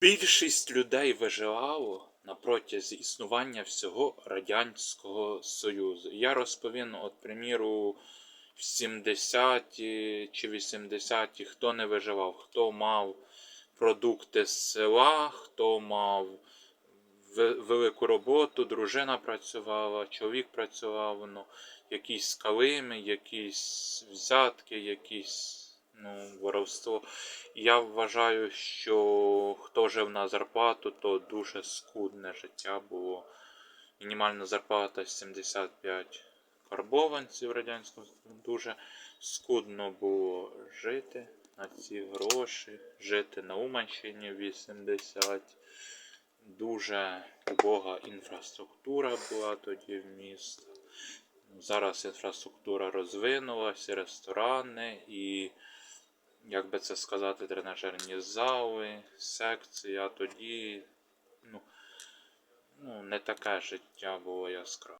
Більшість людей виживало на протязі існування всього Радянського Союзу. Я розповім, от, приміру, в 70-ті чи 80-ті, хто не виживав, хто мав продукти з села, хто мав велику роботу, дружина працювала, чоловік працював, ну, якісь калими, якісь взятки, якісь ну. Я вважаю, що хто жив на зарплату, то дуже скудне життя було. Мінімальна зарплата 75 карбованців радянського дуже скудно було жити на ці гроші, жити на Уманщині 80. Дуже убога інфраструктура була тоді в місті. Зараз інфраструктура розвинулася, ресторани і, як би це сказати, тренажерні зали, секції, а тоді ну, ну, не таке життя було яскраве.